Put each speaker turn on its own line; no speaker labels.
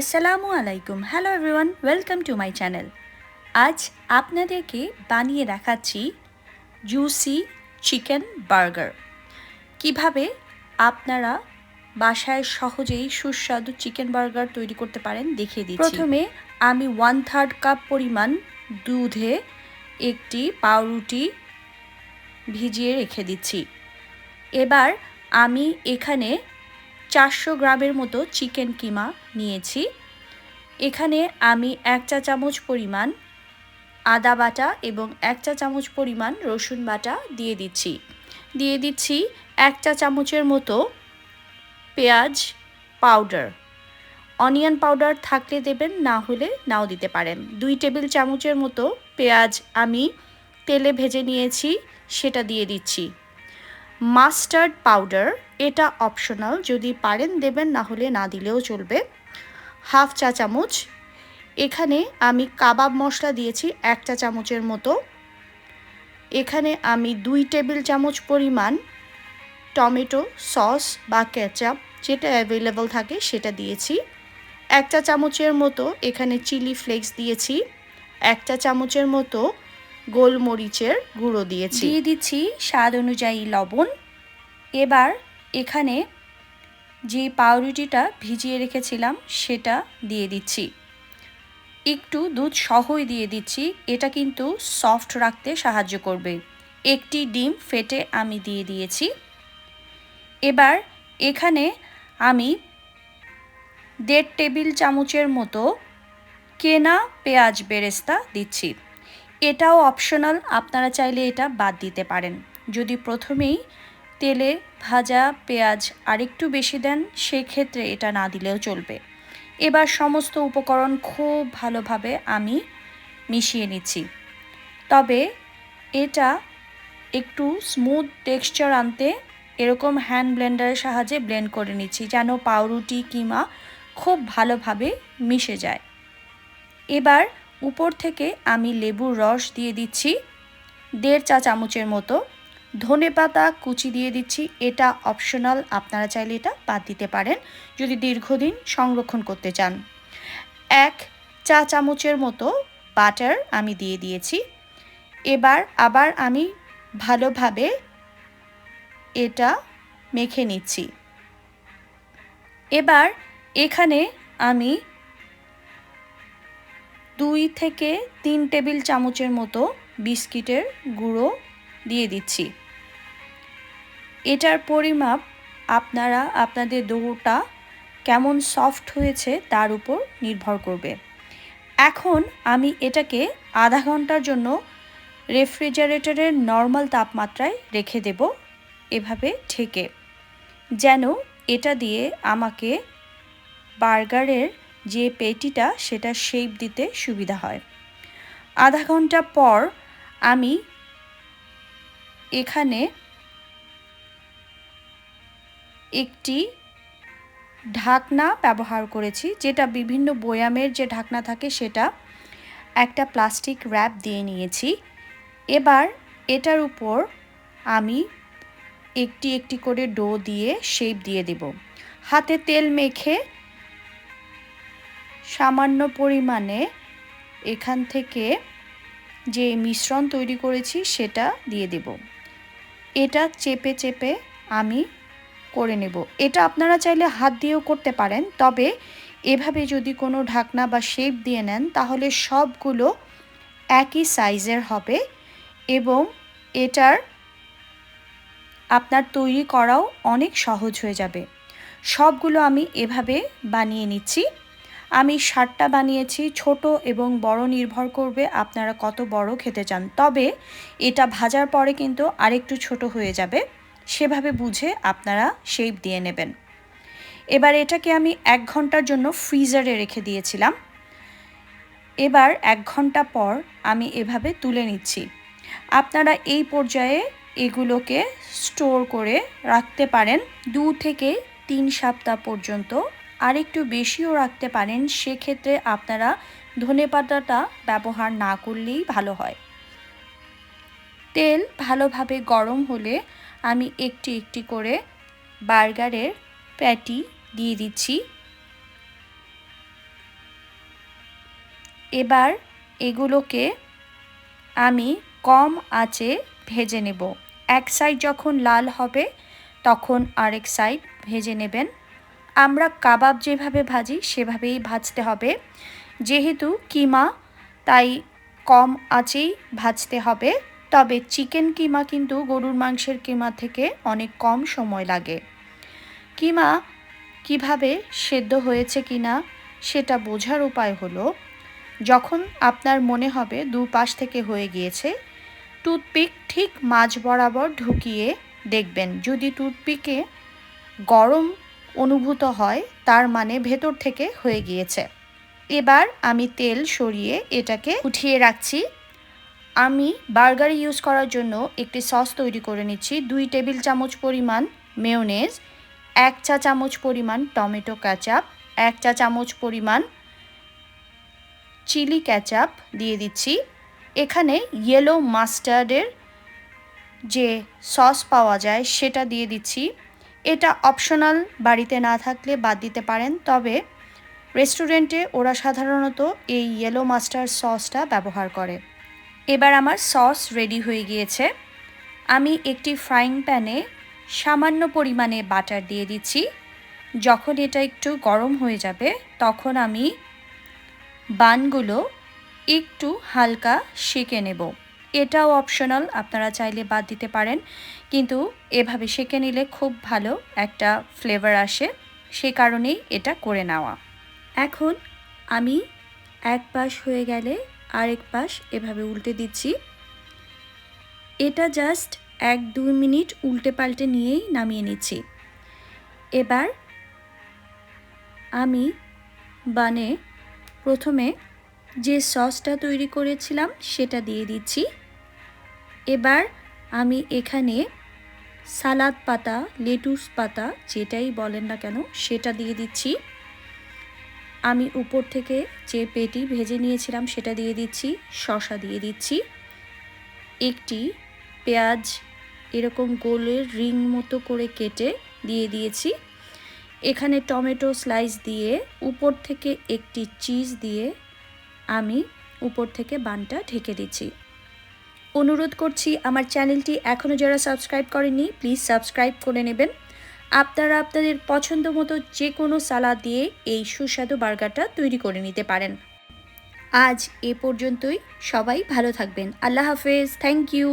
আসসালামু আলাইকুম hello everyone welcome to my channel আজ আপনাদেরকে বানিয়ে দেখাচ্ছি জুসি চিকেন বার্গার কীভাবে আপনারা বাসায় সহজেই সুস্বাদু চিকেন বার্গার তৈরি করতে পারেন দেখিয়ে দিচ্ছি। প্রথমে আমি ওয়ান থার্ড কাপ পরিমাণ দুধে একটি পাউরুটি ভিজিয়ে রেখে দিচ্ছি। এবার আমি এখানে চারশো গ্রামের মতো চিকেন কিমা নিয়েছি। এখানে আমি এক চা চামচ পরিমাণ আদা বাটা এবং এক চা চামচ পরিমাণ রসুন বাটা দিয়ে দিচ্ছি। দিয়ে দিচ্ছি এক চা চামচের মতো পেঁয়াজ পাউডার। অনিয়ন পাউডার থাকলে দেবেন, না হলে নাও দিতে পারেন। দুই টেবিল চামচের মতো পেঁয়াজ আমি তেলে ভেজে নিয়েছি, সেটা দিয়ে দিচ্ছি। মাস্টার্ড পাউডার, এটা অপশনাল, যদি পারেন দেবেন না হলে না দিলেও চলবে। হাফ চা চামচ। এখানে আমি কাবাব মশলা দিয়েছি, এক চা চামচের মতো। এখানে আমি দুই টেবিল চামচ পরিমাণ টমেটো সস বা কেচাপ, যেটা অ্যাভেলেবল থাকে, সেটা দিয়েছি। এক চা চামচের মতো এখানে চিলি ফ্লেক্স দিয়েছি। এক চা চামচের মতো গোলমরিচের গুঁড়ো দিয়েছি। দিয়ে দিচ্ছি স্বাদ অনুযায়ী লবণ। এবার এখানে যে পাউরুটিটা ভিজিয়ে রেখেছিলাম, সেটা দিয়ে দিচ্ছি। একটু দুধ সহই দিয়ে দিচ্ছি। এটা কিন্তু সফট রাখতে সাহায্য করবে। একটি ডিম ফেটে আমি দিয়ে দিয়েছি। এবার এখানে আমি দেড় টেবিল চামচের মতো কেনা পেঁয়াজ বেরেস্তা দিচ্ছি। এটাও অপশনাল আপনারা চাইলে এটা বাদ দিতে পারেন। যদি প্রথমেই তেলে ভাজা পেঁয়াজ আরেকটু বেশি দেন, সেক্ষেত্রে এটা না দিলেও চলবে। এবার সমস্ত উপকরণ খুব ভালোভাবে আমি মিশিয়ে নিচ্ছি। তবে এটা একটু স্মুথ টেক্সচার আনতে এরকম হ্যান্ড ব্লেন্ডারের সাহায্যে ব্লেন্ড করে নিচ্ছি, যেন পাউরুটি কিমা খুব ভালোভাবে মিশে যায়। এবার উপর থেকে আমি লেবুর রস দিয়ে দিচ্ছি, দেড় চা চামচের মতো। ধনে পাতা কুচি দিয়ে দিচ্ছি, এটা অপশনাল আপনারা চাইলে এটা বাদ দিতে পারেন, যদি দীর্ঘদিন সংরক্ষণ করতে চান। এক চা চামচের মতো বাটার আমি দিয়ে দিয়েছি। এবার আবার আমি ভালোভাবে এটা মেখে নিচ্ছি। এবার এখানে আমি দুই থেকে তিন টেবিল চামচের মতো বিস্কিটের গুঁড়ো দিয়ে দিচ্ছি। এটার পরিমাপ আপনারা আপনাদের দৌড়টা কেমন সফট হয়েছে তার উপর নির্ভর করবে। এখন আমি এটাকে আধা ঘণ্টার জন্য রেফ্রিজারেটরের নর্মাল তাপমাত্রায় রেখে দেব এভাবে ঠেকে যেন এটা দিয়ে আমাকে বার্গারের যে পেটিটা সেটা শেপ দিতে সুবিধা হয়। আধা ঘণ্টা পর আমি এখানে একটি ঢাকনা ব্যবহার করেছি, যেটা বিভিন্ন বয়ামের যে ঢাকনা থাকে সেটা একটা প্লাস্টিক র্যাপ দিয়ে নিয়েছি। এবার এটার উপর আমি একটি একটি করে ডো দিয়ে শেপ দিয়ে দেব। হাতে তেল মেখে সামান্য পরিমাণে এখান থেকে যে মিশ্রণ তৈরি করেছি সেটা দিয়ে দেব। এটা চেপে চেপে আমি করে নেব। এটা আপনারা চাইলে হাত দিয়েও করতে পারেন, তবে এভাবে যদি কোনো ঢাকনা বা শেপ দিয়ে নেন, তাহলে সবগুলো একই সাইজের হবে এবং এটার আপনার তৈরি করাও অনেক সহজ হয়ে যাবে। সবগুলো আমি এভাবে বানিয়ে নিচ্ছি। আমি ষাটটা বানিয়েছি, ছোট এবং বড় নির্ভর করবে আপনারা কত বড় খেতে চান। তবে এটা ভাজার পরে কিন্তু আরেকটু ছোট হয়ে যাবে। সেভাবে বুঝে আপনারা শেপ দিয়ে নেবেন। এবার এটাকে আমি এক ঘণ্টার জন্য ফ্রিজারে রেখে দিয়েছিলাম। এবার এক ঘণ্টা পর আমি এভাবে তুলে নিচ্ছি। আপনারা এই পর্যায়ে এগুলোকে স্টোর করে রাখতে পারেন। দু থেকে তিন সপ্তাহ পর্যন্ত আর একটু বেশিও রাখতে পারেন, সেক্ষেত্রে আপনারা ধনে পাতাটা ব্যবহার না করলেই ভালো হয়। তেল ভালোভাবে গরম হলে আমি একটি একটি করে বার্গারের প্যাটি দিয়ে দিচ্ছি। এবার এগুলোকে আমি কম আঁচে ভেজে নেব। এক সাইড যখন লাল হবে, তখন আরেক সাইড ভেজে নেবেন। আমরা কাবাব যেভাবে ভাজি, সেভাবেই ভাজতে হবে। যেহেতু কিমা, তাই কম আঁচেই ভাজতে হবে। তবে চিকেন কিমা কিন্তু গরুর মাংসের কিমা থেকে অনেক কম সময় লাগে। কিমা কীভাবে সেদ্ধ হয়েছে কিনা, সেটা বোঝার উপায় হলো, যখন আপনার মনে হবে দু পাশ থেকে হয়ে গিয়েছে, টুথপিক ঠিক মাঝ বরাবর ঢুকিয়ে দেখবেন। যদি টুথপিকে গরম অনুভূত হয়, তার মানে ভেতর থেকে হয়ে গিয়েছে। এবার আমি তেল সরিয়ে এটাকে উঠিয়ে রাখছি। আমি বার্গার ইউজ করার জন্য একটি সস তৈরি করে নিচ্ছি, দুই টেবিল চামচ পরিমাণ মেয়োনেজ, এক চা চামচ পরিমাণ টমেটো ক্যাচাপ, এক চা চামচ পরিমাণ চিলি ক্যাচাপ দিয়ে দিচ্ছি। এখানে ইয়েলো মাস্টার্ডের যে সস পাওয়া যায়, সেটা দিয়ে দিচ্ছি। এটা অপশনাল বাড়িতে না থাকলে বাদ দিতে পারেন, তবে রেস্টুরেন্টে ওরা সাধারণত এই ইয়েলো মাস্টার সসটা ব্যবহার করে। এবার আমার সস রেডি হয়ে গিয়েছে। আমি একটি ফ্রাইং প্যানে সামান্য পরিমাণে বাটার দিয়ে দিচ্ছি। যখন এটা একটু গরম হয়ে যাবে, তখন আমি বানগুলো একটু হালকা সেঁকে নেব। এটাও অপশনাল আপনারা চাইলে বাদ দিতে পারেন। কিন্তু এভাবে সেঁকে নিলে খুব ভালো একটা ফ্লেভার আসে, সে কারণেই এটা করে নেওয়া। এখন আমি এক পাশ হয়ে গেলে আরেক পাশ এভাবে উল্টে দিচ্ছি। এটা জাস্ট এক দুই মিনিট উল্টে পাল্টে নিয়েই নামিয়ে নিচ্ছি। এবার আমি বানে প্রথমে যে সসটা তৈরি করেছিলাম সেটা দিয়ে দিচ্ছি। এবার আমি এখানে সালাদ পাতা, লেটুস পাতা, যেটাই বলেন না কেন, সেটা দিয়ে দিচ্ছি। আমি উপর থেকে যে পেটি ভেজে নিয়েছিলাম, সেটা দিয়ে দিচ্ছি শশা দিয়ে দিচ্ছি। একটি পেঁয়াজ এরকম গোলের রিং মতো করে কেটে দিয়ে দিয়েছি। এখানে টমেটো স্লাইস দিয়ে উপর থেকে একটি চিজ দিয়ে আমি উপর থেকে বানটা ঢেকে দিচ্ছি। অনুরোধ করছি, আমার চ্যানেলটি এখনও যারা সাবস্ক্রাইব করেনি, প্লিজ সাবস্ক্রাইব করে নেবেন। আপনারা আপনাদের পছন্দ মতো যে কোনো সালাদ দিয়ে এই সুস্বাদু বার্গারটা তৈরি করে নিতে পারেন। আজ এ পর্যন্তই। সবাই ভালো থাকবেন। আল্লাহ হাফেজ। Thank you